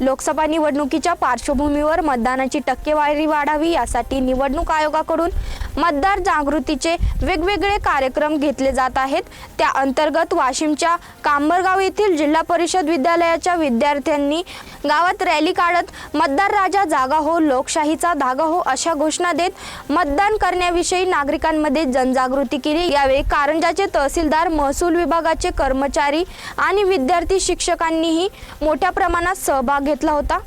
लोकसभा निवडणुकीच्या पार्श्वभूमीवर मतदानाची टक्केवारी वाढावी यासाठी निवडणूक आयोगाकडून मतदार जागृतीचे वेगवेगळे कार्यक्रम घेतले जात आहेत. त्या अंतर्गत वाशिमच्या कांबरगाव येथील जिल्हा परिषद विद्यालयाच्या विद्यार्थ्यांनी गावात रॅली काढत मतदार राजा जागा हो लोकशाहीचा धागा हो अशा घोषणा देत मतदान करण्याविषयी नागरिकांमध्ये जनजागृती केली. यावेळी कारंजाचे तहसीलदार महसूल विभागाचे कर्मचारी आणि विद्यार्थी शिक्षकांनीही मोठ्या प्रमाणात सहभाग घेतला होता.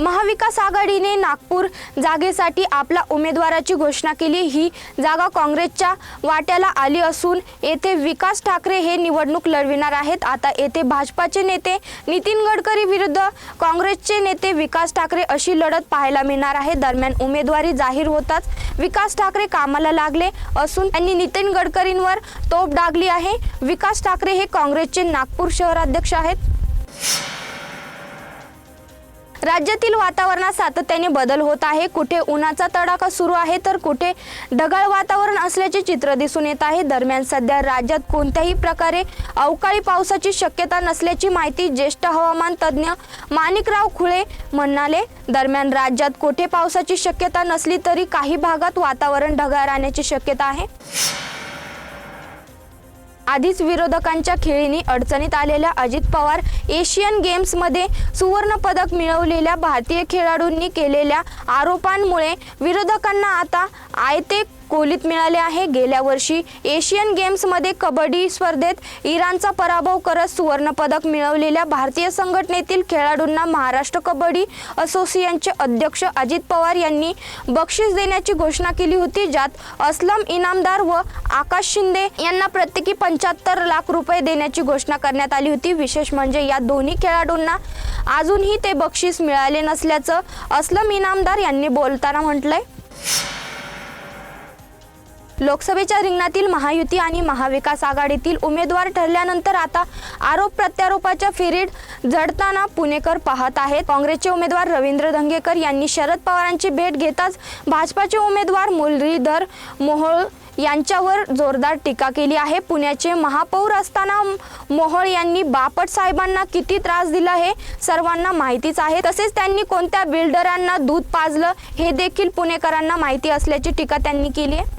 महाविकास आघाडीने नागपूर जागेसाठी आपला उमेदवाराची घोषणा केली. ही जागा काँग्रेसच्या वाट्याला आली असून येथे विकास ठाकरे हे निवडणूक लढविणार आहेत. आता येथे भाजपाचे नेते नितीन गडकरी विरुद्ध काँग्रेसचे नेते विकास ठाकरे अशी लढत पाहायला मिळणार आहे. दरम्यान उमेदवारी जाहीर होताच विकास ठाकरे कामाला लागले असून त्यांनी नितीन गडकरींवर तोप डागली आहे. विकास ठाकरे हे काँग्रेसचे नागपूर शहराध्यक्ष आहेत. राज्यातील वातावरणात सातत्याने बदल होत आहे. कुठे उन्हाचा तडाखा सुरू आहे तर कुठे ढगाळ वातावरण असल्याचे चित्र दिसून येत आहे. दरम्यान सध्या राज्यात कोणत्याही प्रकारे अवकाळी पावसाची शक्यता नसल्याची माहिती ज्येष्ठ हवामान तज्ज्ञ माणिकराव खुळे म्हणाले. दरम्यान राज्यात कोठे पावसाची शक्यता नसली तरी काही भागात वातावरण ढगाळ राहण्याची शक्यता आहे. आधीच विरोधकांच्या खेळीने अडचणीत आलेल्या अजित पवार एशियन गेम्समध्ये सुवर्णपदक मिळवलेल्या भारतीय खेळाडूंनी केलेल्या आरोपांमुळे विरोधकांना आता आयते कोलीत मिळाले आहे. गेल्या वर्षी एशियन गेम्समध्ये कबड्डी स्पर्धेत इराणचा पराभव करत सुवर्णपदक मिळवलेल्या भारतीय संघटनेतील खेळाडूंना महाराष्ट्र कबड्डी असोसिएशनचे अध्यक्ष अजित पवार यांनी बक्षीस देण्याची घोषणा केली होती ज्यात असलम इनामदार व आकाश शिंदे यांना प्रत्येकी पंच्याहत्तर लाख रुपये देण्याची घोषणा करण्यात आली होती. विशेष म्हणजे या दोन्ही खेळाडूंना अजूनही ते बक्षीस मिळाले नसल्याचं असलम इनामदार यांनी बोलताना म्हटलंय. लोकसभेच्या रिंगणातील महायुती आणि महाविकास आघाडीतील उमेदवार ठरल्यानंतर आता आरोप प्रत्यारोपाच्या फेरीत झडताना पुणेकर पाहत आहेत. काँग्रेसचे उमेदवार रवींद्र धंगेकर यांनी शरद पवारांची भेट घेताच भाजपाचे उमेदवार मुरलीधर मोहोळ यांच्यावर जोरदार टीका केली आहे. पुण्याचे महापौर असताना मोहोळ यांनी बापट साहेबांना किती त्रास दिला हे सर्वांना माहितीच आहे. तसेच त्यांनी कोणत्या बिल्डरांना दूध पाजलं हे देखील पुणेकरांना माहिती असल्याची टीका त्यांनी केली आहे.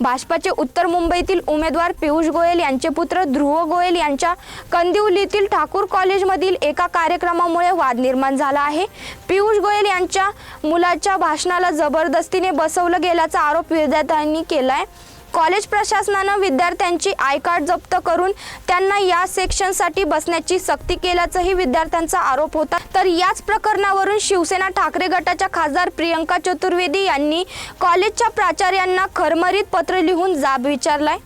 भाजपाचे उत्तर मुंबईतील उमेदवार पियुष गोयल यांचे पुत्र ध्रुव गोयल यांच्या कंदिवलीतील ठाकूर कॉलेजमधील एका कार्यक्रमामुळे वाद निर्माण झाला आहे. पियुष गोयल यांच्या मुलाच्या भाषणाला जबरदस्तीने बसवलं गेल्याचा आरोप विद्यार्थ्यांनी केला आहे कॉलेज प्रशासनानं विद्यार्थ्यांची आय कार्ड जप्त करून त्यांना या सेक्शनसाठी बसण्याची सक्ती केल्याचंही विद्यार्थ्यांचा आरोप होता. तर याच प्रकरणावरून शिवसेना ठाकरे गटाच्या खासदार प्रियंका चतुर्वेदी यांनी कॉलेजच्या प्राचार्यांना खरमरीत पत्र लिहून जाब विचारलाय.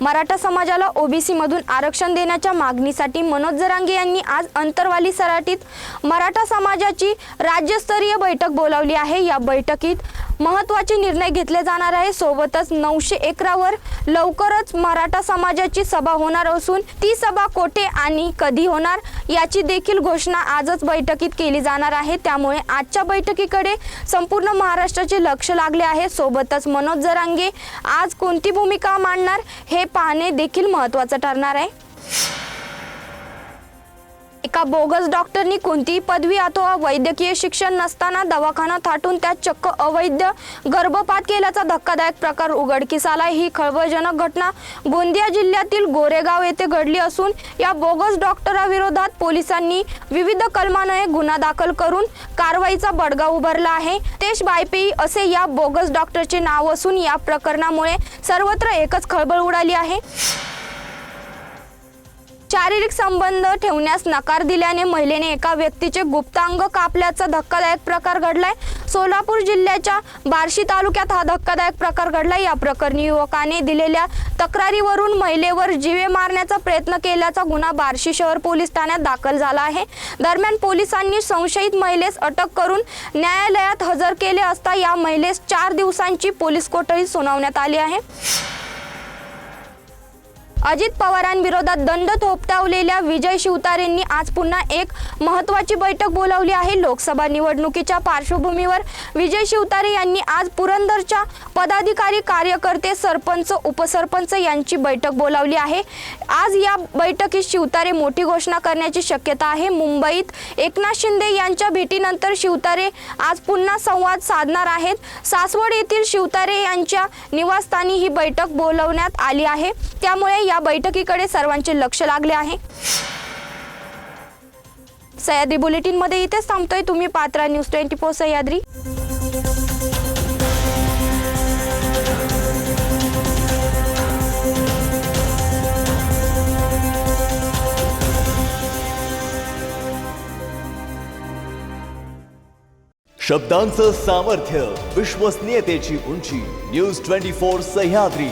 मराठा समाजाला ओबीसीमधून आरक्षण देण्याच्या मागणीसाठी मनोज जरांगे यांनी आज अंतरवाली सराटीत मराठा समाजाची राज्यस्तरीय बैठक बोलावली आहे. या बैठकीत महत्त्वाचे निर्णय घेतले जाणार आहे. सोबतच नऊशे एकरावर लवकरच मराठा समाजाची सभा होणार असून ती सभा कोठे आणि कधी होणार याची देखील घोषणा आजच बैठकीत केली जाणार आहे. त्यामुळे आजच्या बैठकीकडे संपूर्ण महाराष्ट्राचे लक्ष लागले आहे. सोबतच मनोज जरांगे आज कोणती भूमिका मांडणार हे पाहणे देखील महत्त्वाचं ठरणार आहे. एका बोगस डॉक्टरनी कोणतीही पदवी अथवा वैद्यकीय शिक्षण नसताना दवाखाना थाटून त्यात चक्क अवैध गर्भपात केल्याचा धक्कादायक प्रकार उघडकीस आला. ही खळबळजनक घटना गोंदिया जिल्ह्यातील गोरेगाव येथे घडली असून या बोगस डॉक्टराविरोधात पोलिसांनी विविध कलमान्वये गुन्हा दाखल करून कारवाईचा बडगा उभारला आहे. तेश बायपेयी असे या बोगस डॉक्टरचे नाव असून या प्रकरणामुळे सर्वत्र एकच खळबळ उडाली आहे. शारीरिक संबंध ठेवण्यास नकार दिल्याने महिलेने एका व्यक्तीचे गुप्तांग कापल्याचा धक्कादायक प्रकार घडलाय. सोलापूर जिल्ह्याच्या बार्शी तालुक्यात हा धक्कादायक प्रकार घडलाय. या प्रकरणी युवकाने दिलेल्या तक्रारीवरून महिलेवर जीवे मारण्याचा प्रयत्न केल्याचा गुन्हा बार्शी शहर पोलीस ठाण्यात दाखल झाला आहे. दरम्यान पोलिसांनी संशयित महिलेस अटक करून न्यायालयात हजर केले असता या महिलेस चार दिवसांची पोलीस कोठडी सुनावण्यात आली आहे. अजित पवारांविरोधात दंड थोपटावलेल्या विजय शिवतारेंनी आज पुन्हा एक महत्त्वाची बैठक बोलावली आहे. लोकसभा निवडणुकीच्या पार्श्वभूमीवर विजय शिवतारे यांनी आज पुरंदरच्या पदाधिकारी कार्यकर्ते सरपंच उपसरपंच यांची बैठक बोलावली आहे. आज या बैठकीत शिवतारे मोठी घोषणा करण्याची शक्यता आहे. मुंबईत एकनाथ शिंदे यांच्या भेटीनंतर शिवतारे आज पुन्हा संवाद साधणार आहेत. सासवड येथील शिवतारे यांच्या निवासस्थानी ही बैठक बोलवण्यात आली आहे. त्यामुळे या बैठकीकडे सर्वांचे लक्ष लागले आहे. सह्याद्री बुलेटिनमध्ये इथेच थांबतोय. तुम्ही पात्रा न्यूज ट्वेंटी फोर सह्याद्री. शब्दांचं सामर्थ्य विश्वसनीयतेची उंची न्यूज ट्वेंटी फोर सह्याद्री.